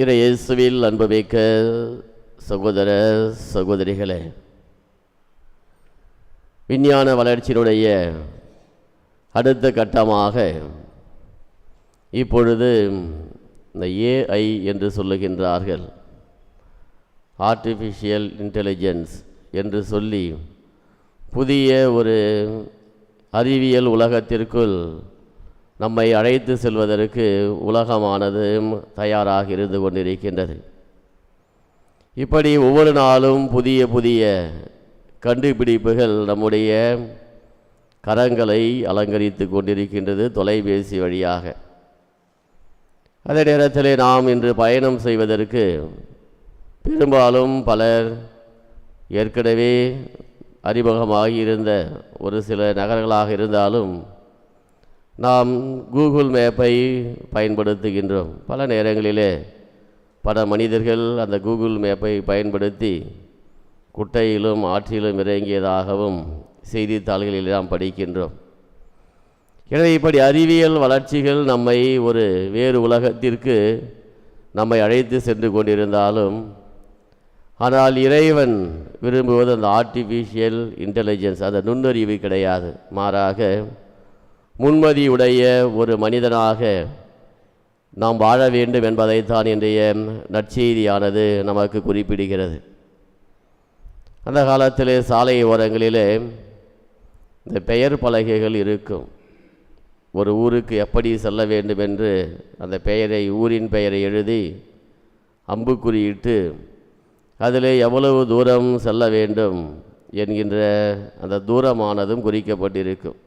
இறை இயேசுவில் அன்புமிக்க சகோதர சகோதரிகளே விஞ்ஞான வளர்ச்சியினுடைய அடுத்த கட்டமாக இப்பொழுது இந்த ஏஐ என்று சொல்லுகின்றார்கள். ஆர்டிஃபிஷியல் இன்டெலிஜென்ஸ் என்று சொல்லி புதிய ஒரு அறிவியல் உலகத்திற்குள் நம்மை அழைத்து செல்வதற்கு உலகமானது தயாராக இருந்து கொண்டிருக்கின்றது. இப்படி ஒவ்வொரு நாளும் புதிய புதிய கண்டுபிடிப்புகள் நம்முடைய கரங்களை அலங்கரித்து கொண்டிருக்கின்றது தொலைபேசி வழியாக. அதே நேரத்தில் நாம் இன்று பயணம் செய்வதற்கு பெரும்பாலும் பலர் ஏற்கனவே அறிமுகமாகி இருந்த ஒரு சில நகரங்களாக இருந்தாலும் நாம் கூகுள் மேப்பை பயன்படுத்துகின்றோம். பல நேரங்களிலே பல மனிதர்கள் அந்த கூகுள் மேப்பை பயன்படுத்தி குட்டையிலும் ஆற்றிலும் இறங்கியதாகவும் செய்தித்தாள்களில் நாம் படிக்கின்றோம். எனவே இப்படி அறிவியல் வளர்ச்சிகள் நம்மை ஒரு வேறு உலகத்திற்கு நம்மை அழைத்து சென்று கொண்டிருந்தாலும் ஆனால் இறைவன் விரும்புவது அந்த ஆர்டிஃபிஷியல் இன்டெலிஜென்ஸ் அந்த நுண்ணறிவு கிடையாது. மாறாக முன்மதியுடைய ஒரு மனிதனாக நாம் வாழ வேண்டும் என்பதைத்தான் இன்றைய நற்செய்தியானது நமக்கு குறிப்பிடுகிறது. அந்த காலத்தில் சாலை ஓரங்களிலே இந்த பெயர் பலகைகள் இருக்கும். ஒரு ஊருக்கு எப்படி செல்ல வேண்டும் என்று அந்த பெயரை ஊரின் பெயரை எழுதி அம்புக்குறியிட்டு அதில் எவ்வளவு தூரம் செல்ல வேண்டும் என்கின்ற அந்த தூரமானதும் குறிக்கப்பட்டிருக்கும்.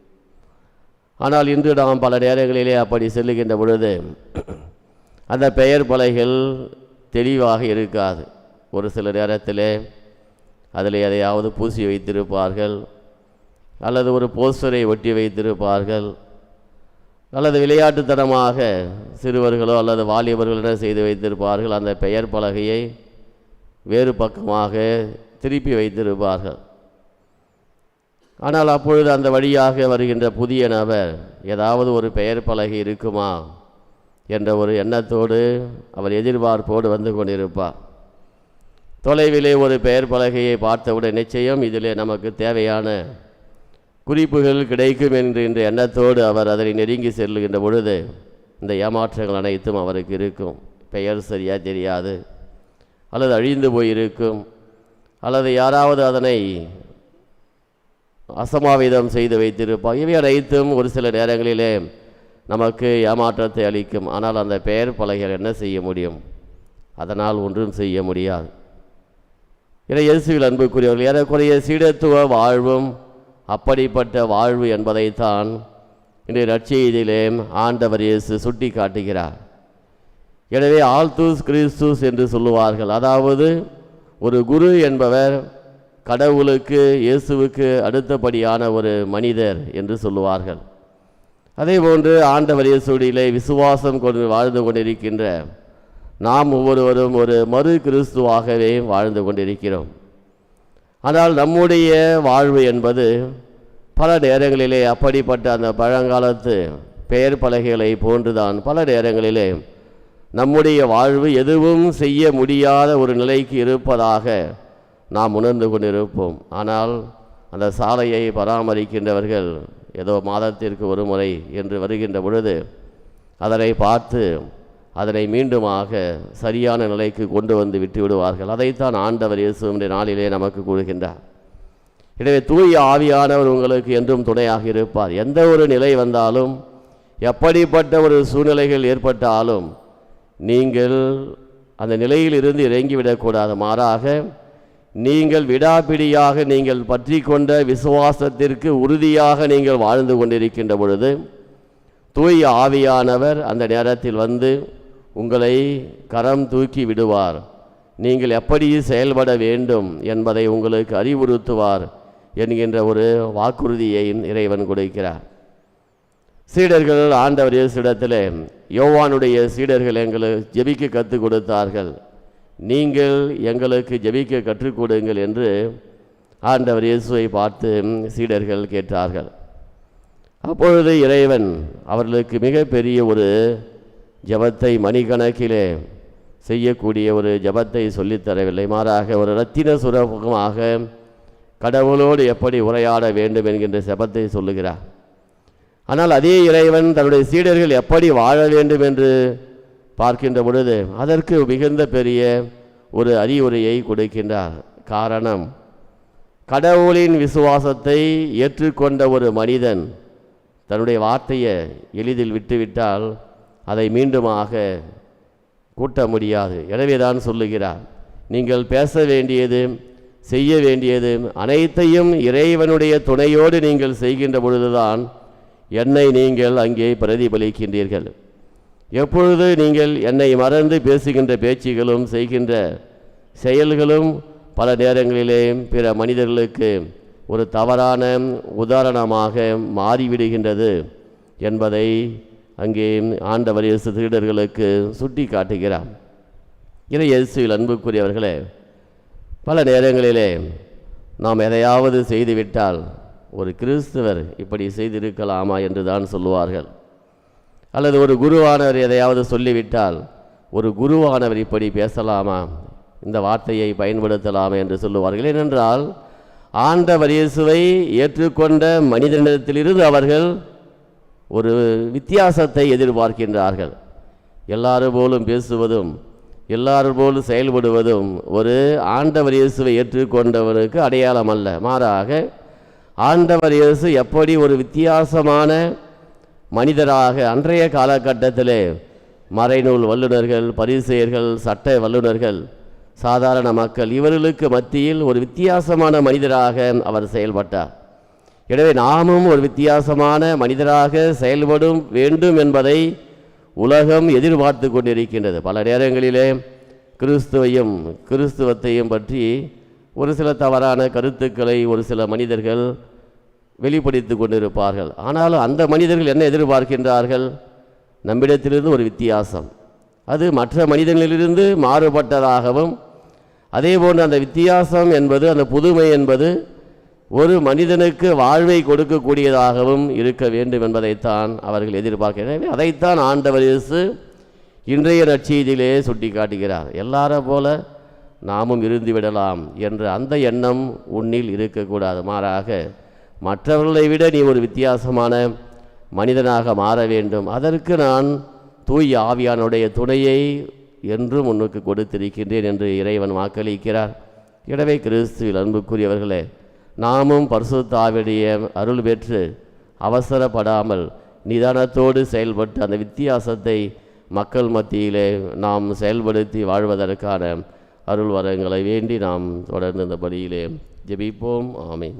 ஆனால் இன்று நாம் பல நேரங்களிலே அப்படி செல்லுகின்ற பொழுது அந்த பெயர் பலைகள் தெளிவாக இருக்காது. ஒரு சில நேரத்தில் அதில் எதையாவது பூசி வைத்திருப்பார்கள் அல்லது ஒரு போஸ்டரை ஒட்டி வைத்திருப்பார்கள் அல்லது விளையாட்டுத்தனமாக சிறுவர்களோ அல்லது வாலிபர்களோ செய்து வைத்திருப்பார்கள் அந்த பெயர் பலகையை வேறு பக்கமாக திருப்பி வைத்திருப்பார்கள். ஆனால் அப்பொழுது அந்த வழியாக வருகின்ற புதிய நபர் ஏதாவது ஒரு பெயர் பலகை இருக்குமா? என்ற ஒரு எண்ணத்தோடு அவர் எதிர்பார்ப்போடு வந்து கொண்டிருப்பார் தொலைவிலே ஒரு பெயர் பலகையை பார்த்தவுடன் நிச்சயம் இதிலே நமக்கு தேவையான குறிப்புகள் கிடைக்கும் என்கின்ற எண்ணத்தோடு அவர் அதனை நெருங்கி செல்லுகின்ற பொழுது இந்த ஏமாற்றங்கள் அனைத்தும் அவருக்கு இருக்கும். பெயர் சரியாக தெரியாது. அல்லது அழிந்து போயிருக்கும். அல்லது யாராவது அதனை அசமாவிதம் செய்து வைத்திருப்பார். இவை அனைத்தும் ஒரு சில நேரங்களிலே நமக்கு ஏமாற்றத்தை அளிக்கும். ஆனால் அந்த பெயர் பலகைகள் என்ன செய்ய முடியும்? அதனால் ஒன்றும் செய்ய முடியாது. இதை இயேசுவில் அன்புக்குரியவர்கள் ஏறக்குறைய சீடத்துவ வாழ்வும் அப்படிப்பட்ட வாழ்வு என்பதைத்தான் இன்று நற்செய்தியிலே ஆண்டவர் இயேசு சுட்டி காட்டுகிறார் எனவே ஆல்தூஸ் கிறிஸ்துஸ் என்று சொல்லுவார்கள். அதாவது ஒரு குரு என்பவர் கடவுளுக்கு இயேசுவுக்கு அடுத்தபடியான ஒரு மனிதர் என்று சொல்லுவார்கள். அதே போன்று ஆண்டவர் இயேசுடியிலே விசுவாசம் கொண்டு வாழ்ந்து கொண்டிருக்கின்ற நாம் ஒவ்வொருவரும் ஒரு மறு கிறிஸ்துவாகவே வாழ்ந்து கொண்டிருக்கிறோம். ஆனால் நம்முடைய வாழ்வு என்பது பல நேரங்களிலே அப்படிப்பட்ட அந்த பழங்காலத்து பெயர் பலகைகளை போன்றுதான் பல நேரங்களிலே நம்முடைய வாழ்வு எதுவும் செய்ய முடியாத ஒரு நிலைக்கு இருப்பதாக நாம் உணர்ந்து கொண்டிருப்போம். ஆனால் அந்த சாலையை பராமரிக்கின்றவர்கள் ஏதோ மாதத்திற்கு ஒரு முறை என்று வருகின்ற பொழுது அதனை பார்த்து அதனை மீண்டுமாக சரியான நிலைக்கு கொண்டு வந்து விட்டு விடுவார்கள். அதைத்தான் ஆண்டவர் இயேசுடைய நாளிலே நமக்கு கூறுகின்றார். எனவே தூய ஆவியானவர் உங்களுக்கு என்றும் துணையாக இருப்பார். எந்த ஒரு நிலை வந்தாலும் எப்படிப்பட்ட ஒரு சூழ்நிலைகள் ஏற்பட்டாலும் நீங்கள் அந்த நிலையில் இருந்து இறங்கிவிடக்கூடாது. மாறாக நீங்கள் விடாபிடியாக நீங்கள் பற்றி கொண்ட விசுவாசத்திற்கு உறுதியாக நீங்கள் வாழ்ந்து கொண்டிருக்கின்ற பொழுது தூய் ஆவியானவர் அந்த நேரத்தில் வந்து உங்களை கரம் தூக்கி விடுவார். நீங்கள் எப்படி செயல்பட வேண்டும் என்பதை உங்களுக்கு அறிவுறுத்துவார் என்கின்ற ஒரு வாக்குறுதியை இறைவன் கொடுக்கிறார். சீடர்கள் ஆண்டவர் இயேசுடத்தில் யோவானுடைய சீடர்கள் எங்களுக்கு ஜெபிக்க கற்றுக் கொடுத்தார்கள். நீங்கள் எங்களுக்கு ஜெபிக்க கற்றுக் கொடுங்கள் என்று ஆண்டவர் இயேசுவை பார்த்து சீடர்கள் கேட்டார்கள். அப்பொழுது இறைவன் அவர்களுக்கு மிகப்பெரிய ஒரு ஜெபத்தை மணிக்கணக்கிலே செய்யக்கூடிய ஒரு ஜபத்தை சொல்லித்தரவில்லை மாறாக ஒரு ரத்தின சுரபமாக கடவுளோடு எப்படி உரையாட வேண்டும் என்கின்ற செபத்தை சொல்லுகிறார். ஆனால் அதே இறைவன் தன்னுடைய சீடர்கள் எப்படி வாழ வேண்டும் என்று பார்க்கின்ற பொழுது அதற்கு மிகுந்த பெரிய ஒரு அறிவுரையை கொடுக்கின்றார். காரணம் கடவுளின் விசுவாசத்தை ஏற்றுக்கொண்ட ஒரு மனிதன் தன்னுடைய வார்த்தையை எளிதில் விட்டுவிட்டால் அதை மீண்டுமாக கூட்ட முடியாது. எனவே தான் சொல்லுகிறார் நீங்கள் பேச வேண்டியது செய்ய வேண்டியது அனைத்தையும் இறைவனுடைய துணையோடு நீங்கள் செய்கின்ற பொழுதுதான் என்னை நீங்கள் அங்கே பிரதிபலிக்கின்றீர்கள். எப்பொழுது நீங்கள் என்னை மறந்து பேசுகின்ற பேச்சுகளும் செய்கின்ற செயல்களும் பல நேரங்களிலே பிற மனிதர்களுக்கு ஒரு தவறான உதாரணமாக மாறிவிடுகின்றது என்பதை அங்கே ஆண்டவர் இயேசு திருடர்களுக்கு சுட்டி காட்டுகிறார் இறை இயேசுவில் அன்புக்குரியவர்களே பல நேரங்களிலே நாம் எதையாவது செய்துவிட்டால் ஒரு கிறிஸ்துவர் இப்படி செய்திருக்கலாமா என்று தான் சொல்லுவார்கள். அல்லது ஒரு குருவானவர் எதையாவது சொல்லிவிட்டால் ஒரு குருவானவர் இப்படி பேசலாமா? இந்த வார்த்தையை பயன்படுத்தலாமா என்று சொல்லுவார்கள். ஏனென்றால் ஆண்டவர் இயேசுவை ஏற்றுக்கொண்ட மனிதனிடத்திலிருந்து அவர்கள் ஒரு வித்தியாசத்தை எதிர்பார்க்கின்றார்கள். எல்லாரும் போலும் பேசுவதும் எல்லாரும் போலும் செயல்படுவதும் ஒரு ஆண்டவர் இயேசுவை ஏற்றுக்கொண்டவருக்கு அடையாளம் அல்ல. மாறாக ஆண்டவர் இயேசு எப்படி ஒரு வித்தியாசமான மனிதராக அன்றைய காலகட்டத்தில் மறைநூல் வல்லுநர்கள் பரிசெயர்கள் சட்ட வல்லுநர்கள் சாதாரண மக்கள் இவர்களுக்கு மத்தியில் ஒரு வித்தியாசமான மனிதராக அவர் செயல்பட்டார். எனவே நாமும் ஒரு வித்தியாசமான மனிதராக செயல்படும் வேண்டும் என்பதை உலகம் எதிர்பார்த்து கொண்டிருக்கின்றது. பல நேரங்களிலே கிறிஸ்துவையும் கிறிஸ்துவத்தையும் பற்றி ஒரு சில தவறான கருத்துக்களை ஒரு சில மனிதர்கள் வெளிப்படுத்தி கொண்டிருப்பார்கள். ஆனாலும் அந்த மனிதர்கள் என்ன எதிர்பார்க்கின்றார்கள்? நம்மிடத்திலிருந்து ஒரு வித்தியாசம். அது மற்ற மனிதர்களிலிருந்து மாறுபட்டதாகவும் அதே போன்று அந்த வித்தியாசம் என்பது அந்த புதுமை என்பது ஒரு மனிதனுக்கு வாழ்வை கொடுக்கக்கூடியதாகவும் இருக்க வேண்டும் என்பதைத்தான் அவர்கள் எதிர்பார்க்கிறார்கள். அதைத்தான் ஆண்டவர் இயேசு இன்றைய நற்செய்தியிலே சுட்டி காட்டுகிறார் எல்லாரை போல நாமும் இருந்து விடலாம் என்ற அந்த எண்ணம் உன்னில் இருக்கக்கூடாது. மாறாக மற்றவர்களை விட நீ ஒரு வித்தியாசமான மனிதனாக மாற வேண்டும். அதற்கு நான் தூய் ஆவியானுடைய துணையை என்றும் உனக்கு கொடுத்திருக்கின்றேன் என்று இறைவன் வாக்களிக்கிறார். எனவே கிறிஸ்துவில் அன்புக்குரியவர்களே நாமும் பரிசுத்தாவிடைய அருள் பெற்று அவசரப்படாமல் நிதானத்தோடு செயல்பட்டு அந்த வித்தியாசத்தை மக்கள் மத்தியிலே நாம் செயல்படுத்தி வாழ்வதற்கான அருள் வரங்களை வேண்டி நாம் தொடர்ந்து இந்த பணியிலே ஜெபிப்போம். ஆமீன்.